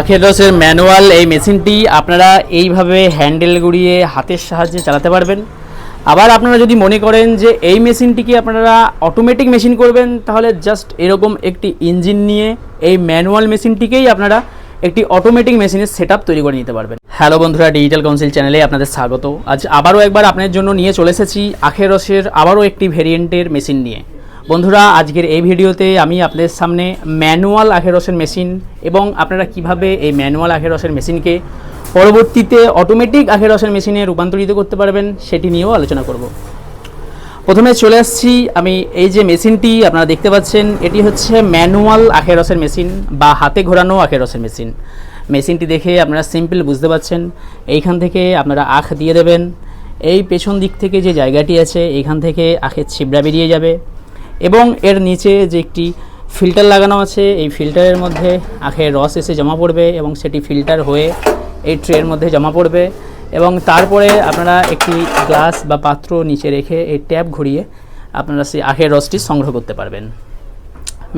আখেরসের manual এই মেশিনটি আপনারা এইভাবে হ্যান্ডেল গুড়িয়ে হাতের সাহায্যে চালাতে পারবেন। আবার আপনারা যদি মনে করেন যে এই মেশিনটিকে আপনারা অটোমেটিক মেশিন করবেন, তাহলে জাস্ট এরকম একটি ইঞ্জিন নিয়ে এই ম্যানুয়াল মেশিনটিকেই আপনারা একটি অটোমেটিক মেশিনের সেট তৈরি করে নিতে পারবেন। হ্যালো বন্ধুরা ডিজিটাল কাউন্সিল চ্যানেলে আপনাদের স্বাগত। আজ আবারও একবার আপনাদের জন্য নিয়ে চলে এসেছি আখেরসের আবারও একটি ভেরিয়েন্টের মেশিন নিয়ে। বন্ধুরা, আজকের এই ভিডিওতে আমি আপনাদের সামনে ম্যানুয়াল আখেরসের মেশিন এবং আপনারা কীভাবে এই ম্যানুয়াল আখেরসের মেশিনকে পরবর্তীতে অটোমেটিক আখেরসের মেশিনে রূপান্তরিত করতে পারবেন, সেটি নিয়েও আলোচনা করব। প্রথমে চলে আসছি আমি এই যে মেশিনটি, আপনারা দেখতে পাচ্ছেন, এটি হচ্ছে ম্যানুয়াল আখেরসের মেশিন বা হাতে ঘোরানো আখেরসের মেশিন। মেশিনটি দেখে আপনারা সিম্পল বুঝতে পাচ্ছেন এইখান থেকে আপনারা আখ দিয়ে দেবেন, এই পেছন দিক থেকে যে জায়গাটি আছে, এইখান থেকে আখের ছিবড়া বেরিয়ে যাবে। এবং এর নিচে যে একটি ফিল্টার লাগানো আছে, এই ফিল্টারের মধ্যে আখের রস এসে জমা পড়বে এবং সেটি ফিল্টার হয়ে এই ট্রের মধ্যে জমা পড়বে এবং তারপরে আপনারা একটি গ্লাস বা পাত্র নিচে রেখে এই ট্যাপ ঘুরিয়ে আপনারা সেই আখের রসটি সংগ্রহ করতে পারবেন।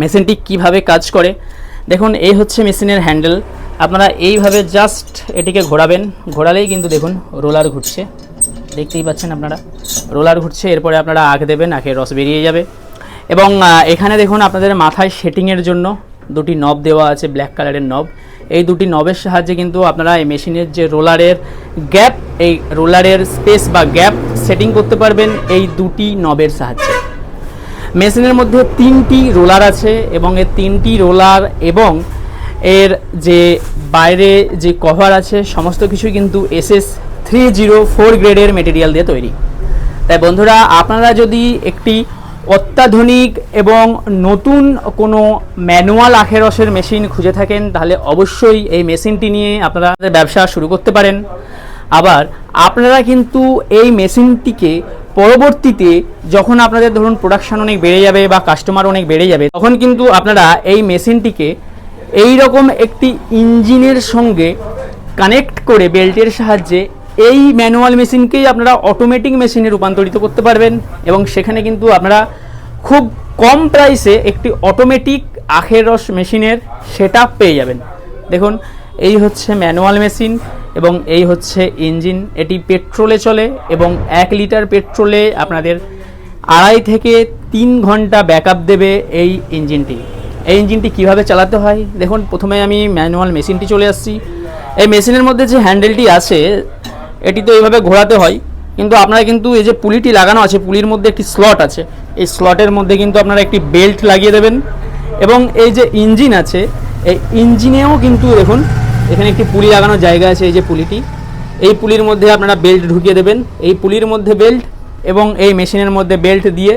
মেশিনটি কীভাবে কাজ করে? দেখুন, এই হচ্ছে মেশিনের হ্যান্ডেল। আপনারা এইভাবে জাস্ট এটিকে ঘোরাবেন। ঘোরালেই কিন্তু দেখুন, রোলার ঘুরছে। দেখতেই পাচ্ছেন আপনারা, রোলার ঘুরছে। এরপরে আপনারা আখ দেবেন, আখের রস বেরিয়ে যাবে। এবং এখানে দেখুন আপনাদের মাথায় সেটিংয়ের জন্য দুটি নব দেওয়া আছে ব্ল্যাক কালারের নব এই দুটি নবের সাহায্যে কিন্তু আপনারা এই মেশিনের যে রোলারের গ্যাপ এই রোলারের স্পেস বা গ্যাপ সেটিং করতে পারবেন এই দুটি নবের সাহায্যে। মেশিনের মধ্যে তিনটি রোলার আছে এবং এর তিনটি রোলার এবং এর যে বাইরে যে কভার আছে, সমস্ত কিছু কিন্তু এসএস থ্রি জিরো ফোর গ্রেডের মেটেরিয়াল দিয়ে তৈরি। তাই বন্ধুরা, আপনারা যদি একটি অত্যাধুনিক এবং নতুন কোনো ম্যানুয়াল আখেরসের মেশিন খুঁজে থাকেন, তাহলে অবশ্যই এই মেশিনটি নিয়ে আপনারা ব্যবসা শুরু করতে পারেন। আবার আপনারা কিন্তু এই মেশিনটিকে পরবর্তীতে যখন আপনাদের ধরুন প্রোডাকশন অনেক বেড়ে যাবে বা কাস্টমার অনেক বেড়ে যাবে, তখন কিন্তু আপনারা এই মেশিনটিকে এই রকম একটি ইঞ্জিনের সঙ্গে কানেক্ট করে বেল্টের সাহায্যে এই ম্যানুয়াল মেশিনকেই আপনারা অটোমেটিক মেশিনে রূপান্তরিত করতে পারবেন এবং সেখানে কিন্তু আপনারা খুব কম প্রাইসে একটি অটোমেটিক আখের রস মেশিনের সেট পেয়ে যাবেন। দেখুন, এই হচ্ছে ম্যানুয়াল মেশিন এবং এই হচ্ছে ইঞ্জিন এটি পেট্রোলে চলে এবং এক লিটার পেট্রোলে আপনাদের আড়াই থেকে তিন ঘণ্টা ব্যাকআপ দেবে এই ইঞ্জিনটি এই ইঞ্জিনটি কীভাবে চালাতে হয়? দেখুন, প্রথমে আমি ম্যানুয়াল মেশিনটি চলে আসছি। এই মেশিনের মধ্যে যে হ্যান্ডেলটি আছে এটি তো এইভাবে ঘোরাতে হয়, কিন্তু আপনারা কিন্তু এই যে পুলিটি লাগানো আছে, পুলির মধ্যে একটি স্লট আছে, এই স্লটের মধ্যে কিন্তু আপনারা একটি বেল্ট লাগিয়ে দেবেন এবং এই যে ইঞ্জিন আছে, এই ইঞ্জিনেও কিন্তু দেখুন, এখানে একটি পুলি লাগানোর জায়গা আছে এই যে পুলিটি, এই পুলির মধ্যে আপনারা বেল্ট ঢুকিয়ে দেবেন, এই পুলির মধ্যে বেল্ট এবং এই মেশিনের মধ্যে বেল্ট দিয়ে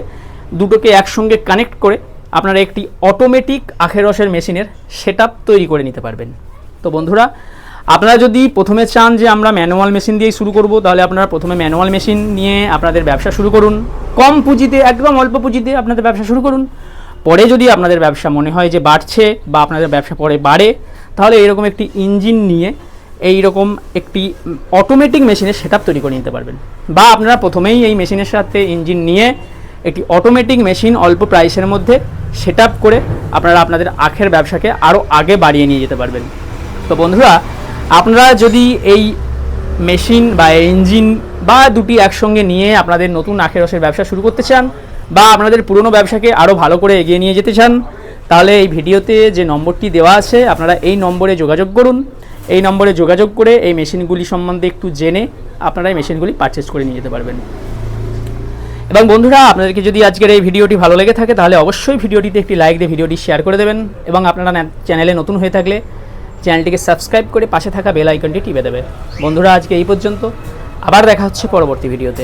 দুটোকে একসঙ্গে কানেক্ট করে আপনারা একটি অটোমেটিক আখের রসের মেশিনের সেট তৈরি করে নিতে পারবেন। তো বন্ধুরা আপনারা যদি প্রথমে চান যে আমরা ম্যানুয়াল মেশিন দিয়েই শুরু করব, তাহলে আপনারা প্রথমে ম্যানুয়াল মেশিন নিয়ে আপনাদের ব্যবসা শুরু করুন। কম পুঁজিতে, একদম অল্প পুঁজিতে আপনাদের ব্যবসা শুরু করুন। পরে যদি আপনাদের ব্যবসা মনে হয় যে বাড়ছে বা আপনাদের ব্যবসা পরে বাড়ে, তাহলে এরকম একটি ইঞ্জিন নিয়ে এই রকম একটি অটোমেটিক মেশিনের সেট তৈরি করে নিতে পারবেন। বা আপনারা প্রথমেই এই মেশিনের সাথে ইঞ্জিন নিয়ে একটি অটোমেটিক মেশিন অল্প প্রাইসের মধ্যে সেট করে আপনারা আপনাদের আখের ব্যবসাকে আরও আগে বাড়িয়ে নিয়ে যেতে পারবেন। তো বন্ধুরা আপনারা যদি এই মেশিন বা ইঞ্জিন বা দুটি একসঙ্গে নিয়ে আপনাদের নতুন আখের রসের ব্যবসা শুরু করতে চান বা আপনাদের পুরনো ব্যবসাকে আরও ভালো করে এগিয়ে নিয়ে যেতে চান, তাহলে এই ভিডিওতে যে নম্বরটি দেওয়া আছে, আপনারা এই নম্বরে যোগাযোগ করুন। এই নম্বরে যোগাযোগ করে এই মেশিনগুলি সম্বন্ধে একটু জেনে আপনারা এই মেশিনগুলি পারচেস করে নিয়ে যেতে পারবেন। এবং বন্ধুরা, আপনাদেরকে যদি আজকের এই ভিডিওটি ভালো লেগে থাকে, তাহলে অবশ্যই ভিডিওটিতে একটি লাইক দিয়ে ভিডিওটি শেয়ার করে দেবেন এবং আপনারা চ্যানেলে নতুন হয়ে থাকলে চ্যানেলটিকে সাবস্ক্রাইব করে পাশে থাকা বেল আইকনটি টিপে দেবে। বন্ধুরা, আজকে এই পর্যন্ত। আবার দেখা হচ্ছে পরবর্তী ভিডিওতে।